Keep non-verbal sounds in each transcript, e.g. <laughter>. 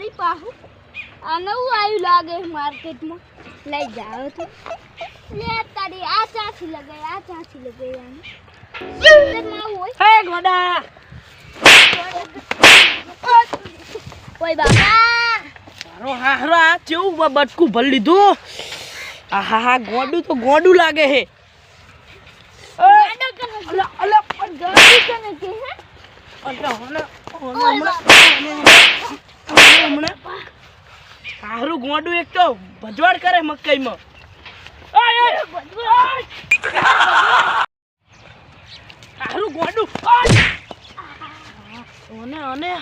વળી પાહું. આ નવું આવ્યું લાગે માર્કેટમાં. લઈ જાઓ તો. લે તારી આ ચાથી લગાઈ આ ચાથી લગાઈ આને. સુંદરમાં આવું હોય. હે ગોડા. ઓય બાપા હારો હારો આ કેવું બ- બટકું ભરી લીધું? આ હા હા ગોડું તો ગોડું લાગે હે ગાડો કને અલા અલા પણ ગાડી કને કે હે? અલા હમણાં ઓય હમણાં? સારું ગોડું એક તો ભજવાડ કરે મકાઈમાં. ઓય.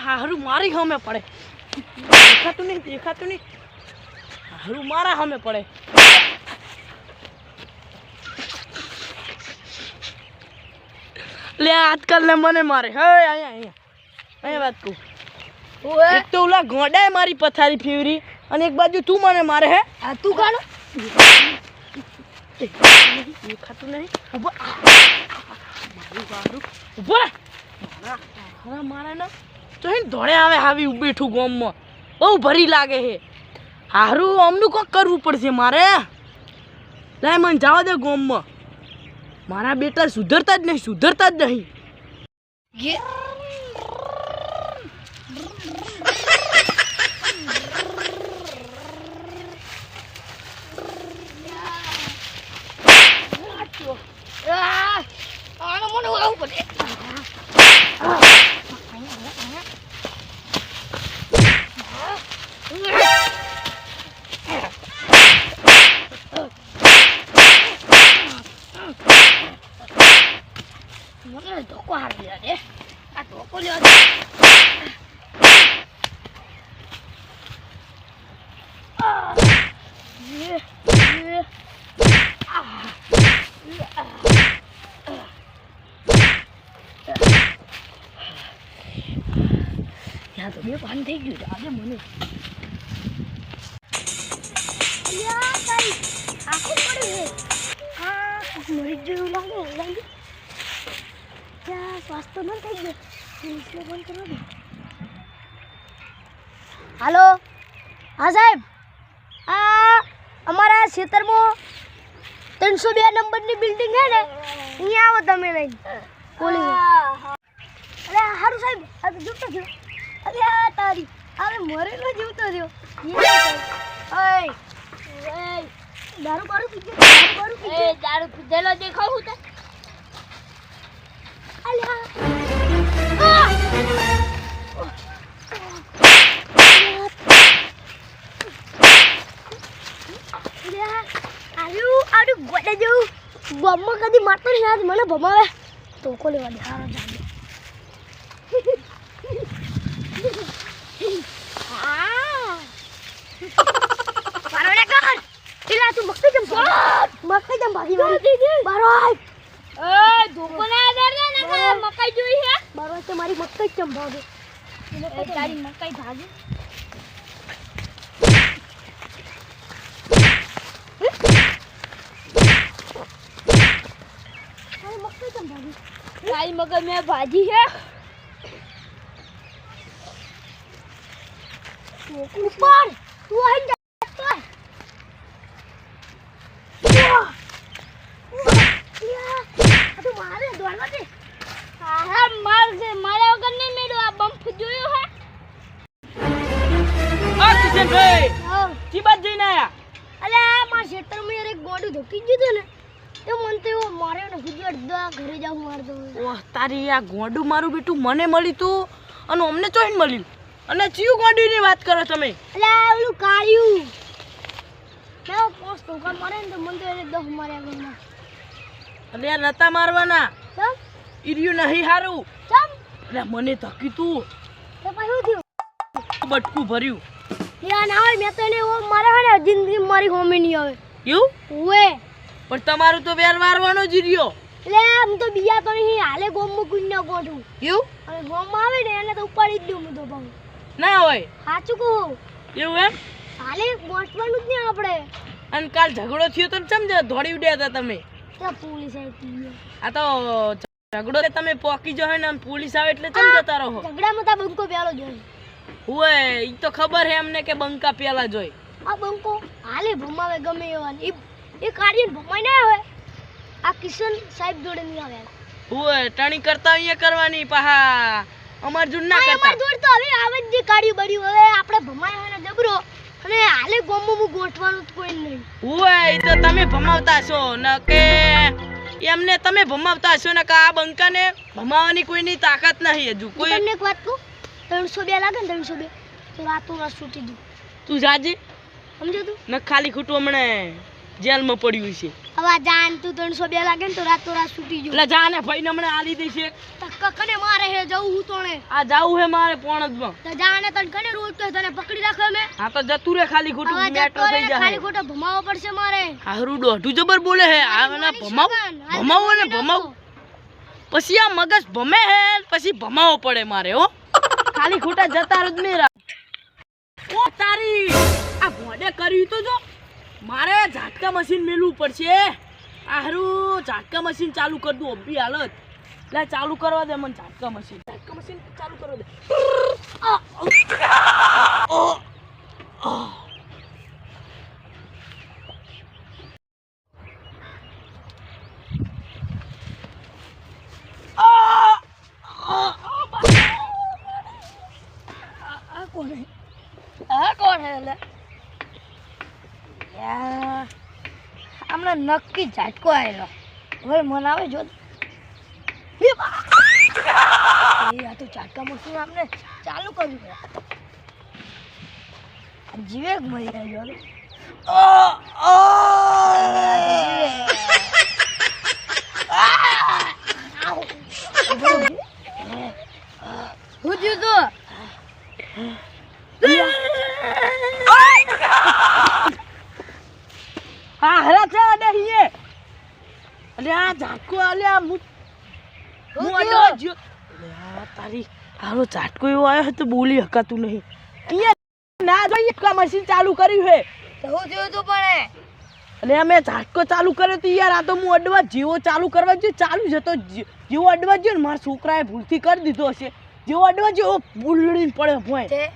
હારું મારી સામે પડે. દેખાતું નહીં દેખાતું નહીં. હારું મારા સામે પડે. લે આજકાલ ને મને મારે. હવે અહીંયા અહીંયા. અહીંયા વાત કહું એક તો ઓલા ગોડાએ મારી પથારી ફેવરી અને એક બાજુ તું મને મારે હે. આ તું ગાડો ખાતું નહીં. ઊભો. ઊભો. રહે. મારા હા મારે ને. તો હે ધોળે આવે આવી બેઠું ગોમમાં. બહુ ભરી લાગે હે. હારું અમનું કોક કરવું પડશે મારે. લાય મને જવા દે ગોમમાં. મારા બેટા સુધરતા જ નહીં સુધરતા જ નહીં ગે આ આનો મને આવું પડે મને ધોકો હારી લે રે આ ધોકો લેવા દે આ. યે, યે. આ. યા તો બે પાન થઈ ગયું આજે મને આખું પડી છે આ મરી જેવું લાગે લાગે ત્યાં સ્વાસ્થ્ય બંધ થઈ ગયો ઈશ્વર બંધ કરો ને હાલો? હા, સાહેબ. આ અમારા ખેતરમાં ત્રણસો બે નંબરની બિલ્ડિંગ છે ને, અહીંયા આવો તમે લઈને. પોલીસ અરે સારું સાહેબ. આ તો જૂતો થયો. અરે, આ તારી. અરે મરેલો જીવતો થયો દારૂ બારૂ પીજો દારૂ પીધેલો દેખાવ હું બમ્મા કદી મારતો નહીં આજ મને ભમાવે. તો કો લેવા દે હારો જાગે <laughs> મારો ને કર પેલા તું મક્કી જમ મક્કી જમ ભાગી મારી બારો આય એ ધોકો ના દે ને મકાઈ જોઈ હે? બારો તે મારી મક્કી જમ ભાગે તારી મકાઈ ભાગે. તારી મગર મેં ભાજી હે. ઉપર તું આઈ જા તો મારે દોડવા દે હા માર છે મારા વગર નહીં મેળો આ બમ્પ જોયો હે આ કિશનભાઈ કી બાદ જઈને આયા અલે માર ખેતરમાં એક ગોડું ધોકી ગયું ને. તો મન તો એવો મારે ને અડધા ઘરે માર દો ઓહ તારી આ ગોડું મારું બેટું મને મળી તું અને અમને ચોઈન મળ્યું. અને ચિયું ગોંડીની વાત કરો તમે? અલે ઓલું કાળિયું. મેં પોસ્ટ ધોકા મારે ને તો મન તો એને દહ માર્યા ઘરમાં. અલે આ નતા મારવાના. ઈર્યું નહીં હારું. એટલે મને ધકી તું. તો પછી શું થયું? બટકું ભર્યું. યા ના હોય મેં તો એને ઓ મારે હે ને જિંદગી મારી હોમી નહીં આવે. એવું? ઓએ પણ તમારું તો વેર વારવાનો જ રહ્યો. એટલે આમ તો બીજા તો નહીં હાલે ગોમ કુઈ ના ગોઠું એવું? અને ગોમ આવે ને એને તો ઉપાડી જ દઉં હું તો ભાવ. ના હોય. સાચું કહું. એવું એમ? હાલે ગોઠવાનું જ નહીં આપણે. અને કાલ ઝઘડો થયો તો સમજો દોડી ઉડ્યા હતા તમે? પોલીસ આવી આ તો ઝઘડો તમે પોકી જો ને આમ પોલીસ આવે એટલે ચમ જતા રહો. ઝઘડામાં તા બંકો પેલો જોઈ ઓય ઈ તો ખબર હે અમને કે બંકા પેલા જોઈ. આ બંકો હાલે ભમાવે ગમે એવા ઈ એ કાર્યન ભમાઈ ના આવે. આ કિશન સાહેબ જોડે નહીં આવે. ઓય ટાણી કરતા અહીંયા કરવાની પાહા. અમાર જૂન ના કરતા અમાર જોડ તો હવે આવે જ કાર્ય બળ્યું હવે આપણે ભમાય ને જબરો. અને હાલે ગોમમાં હું ગોઠવાનું જ કોઈ નહીં. ઓય ઈ તો તમે ભમાવતા છો. ન કે એમને તમે ભમાવતા છો ને કે આ બંકાને ભમાવવાની કોઈની તાકાત નહીં હજુ. કોઈ તમને એક વાત કહું? ત્રણસો બે લાગે ને ત્રણસો બે તો રાતો રાત છૂટી દઉં તું જાજે? સમજો તું? ન ખાલી ખોટું હમણે જેલમાં પડ્યું છે. હવે આ જાન તું ત્રણસો બે લાગે ને તો રાતો રાત છૂટી જવું એટલે જા ને હમણાં આલી દઈ છે. કને મારે હે જવું હું તોણે? આ જાવું હે મારે પોણજમાં. તો જાને તને કને રોજ તો તને પકડી રાખે મેં હા તો જતું રે ખાલી ખોટું મેટ્રો થઈ જાય ખાલી ખોટો ભમાવો પડશે મારે. હારું દોઢું જબર બોલે હે આ ભમાવ ભમાવો ને ભમાવ. પછી આ મગજ ભમે હે પછી ભમાવો પડે મારે હો. ખાલી ખોટા જતા જ નહીં ઓ તારી! આ ભોડે કર્યું તો જો. મારે ઝાટકા મશીન મેલવું પડશે. આ હારું ઝાટકા મશીન ચાલુ કરી દઉં અભી હાલત. લે ચાલુ કરવા દે મને ઝાટકા મશીન. ઝાટકા મશીન ચાલુ કરવા દે <laughs> <laughs> આ, આ, આ. આ કોણ હે આ કોણ હે લે યાર હમણાં નક્કી ઝાટકો આવેલો હવે મને આવે જો! આ તો ઝાટકા મશીન આપણે ચાલુ કર્યું જીવે મરી ગયો હું જીતું હા. અલે આ ઝાટકો અલે આ મુ હું અડો જ્યો અલે આ તારી હારો ઝાટકો એવો આવ્યો તો બોલી હકાતું નહીં. અહીંયા ના જોઈએ કા મશીન ચાલુ કર્યું હે તો હું થયું તું પણ અને અમે ઝાટકો ચાલુ કર્યો તો યાર આ તો હું અડવા જેવો ચાલુ કરવા જોઈએ ચાલુ જતો જે- જેવો અડવા જોઈએ ને મારા છોકરાએ ભૂલથી કરી દીધો હશે જેવો અડવા જેવો બુલડીને પડ્યો ભોય.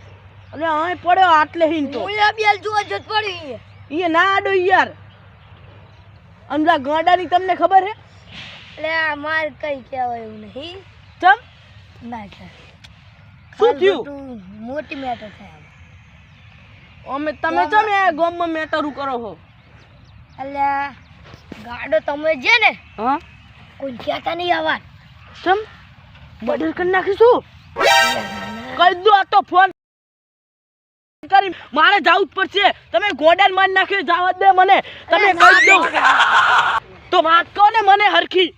અને આ પડ્યો આટલે હિન તો. હું બેલ જોવા જત પડી એ ના આડો યાર. અંદા ગાંડાની તમને ખબર હે? એટલે માર કઈ કહેવાય એવું નહીં. ચમ? ના શું થયું? મોટી મેટર થાય અમે તમે ચમ એ ગામમાં મેટરું કરો હો એટલે ગાડો તમે જે ને હા? કોઈ કહેતા નહીં આવા ચમ? મર્ડર કરી નાખીશું? કહી દો આ તો ફોન કરી મારે જવું જ પડશે. તમે ગોડાન મારી નાખ્યો જવા દે મને. તમે કહી દો. તો વાત કહો ને મને હરખી?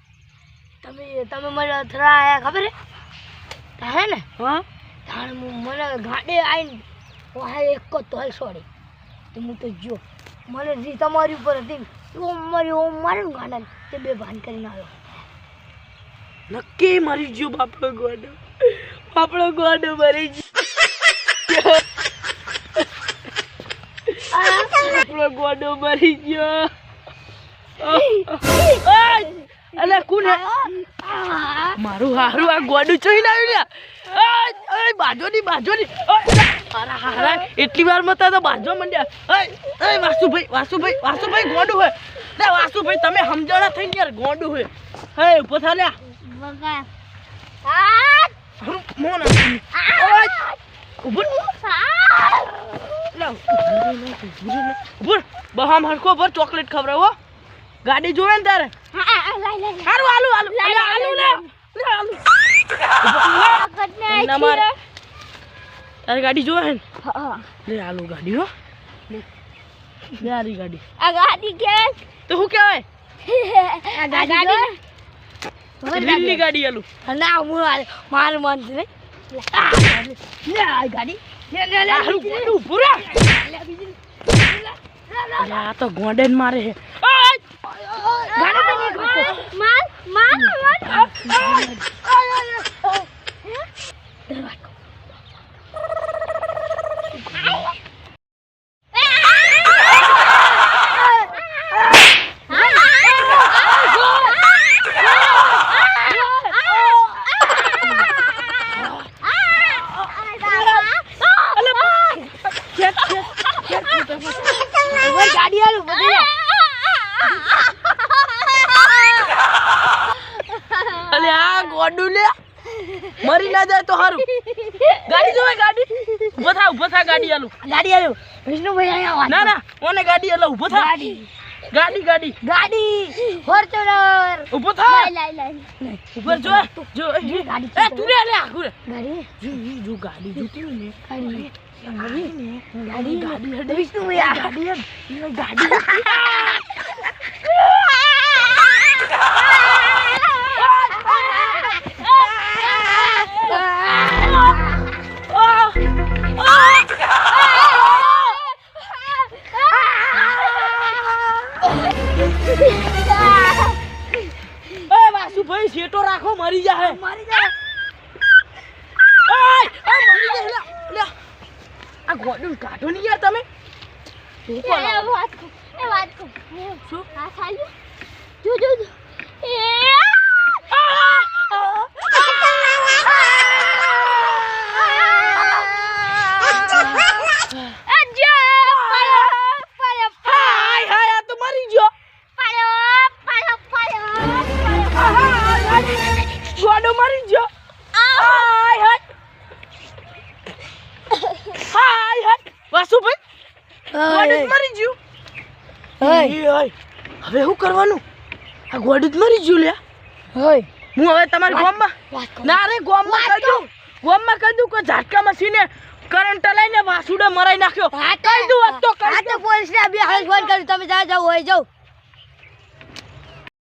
તમે તમે મને અથડા આયા ખબર હે? હે ને? હા? તાણ મને ગાડે આવીને વાહ એક તોલ છોડી તો હું તો જો મને જી તમારી ઉપર હતી ઓમ મારી ઓમ મારે ને ગાડાને તે બે ભાન કરીને આવ્યો. નક્કી મરી ગયો બાપડો ગોડો. બાપડો ગોડો મરી ગયો. બાપડો ગોડો મરી ગયો. અલે હે મારું હારું આ ગોડું ચોઈને આવ્યું ને ઓય, ઓય, બાજો ની બાજો ની ઓય, હારા હારા એટલી વાર મતા તો બાજો મંડ્યા. ઓય, વાસુભાઈ વાસુભાઈ વાસુભાઈ ગોડું હોય લે વાસુભાઈ તમે સમજણા થઈ યાર ગોડું હે. હે ઊભો થા. લે, ઊભો. ઊભો. બહામ હરખો ભર ચોકલેટ ખવડાવો ગાડી જોવે ને તારે? હારું આલુ આલુ આલુ લે. તારી ગાડી જોવે ને? લે આલુ ગાડી હો. લે. આરી ગાડી. આ ગાડી કે તો કહેવાય? આ ગાડી લીલી ગાડી આલુ ના હું માર મન લે આ ગાડી. આ તો ગોંડેન મારે હે ખેત આ ગોડુ લે. મરી ના જાય તો હારું. ગાડી જોવે ગાડી? ઊભો થા ઊભો થા ગાડી આલુ ગાડી આલુ વિષ્ણુભાઈ ના ના ઓને ગાડી આલો ઊભો થા. ગાડી. ગાડી ગાડી ગાડી ફોર્ચ્યુનર ઊભો થા લાઈ લાઈ ઉપર જો જો જે ગાડી એ તું રે લે આખું રે ગાડી જો ઈ જો ગાડી જોતી હોય ને ગાડી ગાડી ને ગાડી ગાડી હડે વિષ્ણુભાઈ આ ગાડી હે ઈ ગાડી એ ગોડું મરી ગયું. હાય. હાય હવે શું કરવાનું? આ ગોડું મરી ગયું લ્યા. હોય હું હવે તમારા ગામમાં ના રે ગોમમાં વાત કહી દઉં. ગામમાં કહી કે ઝાટકા મસીને કરંટ લઈને વાસુડે મરાઈ નાખ્યો. હા કહી દઉં તો કહી દઉં. પોલીસને બે હાલ ફોન કર્યું. તમે જા જાઓ હોય જાઓ.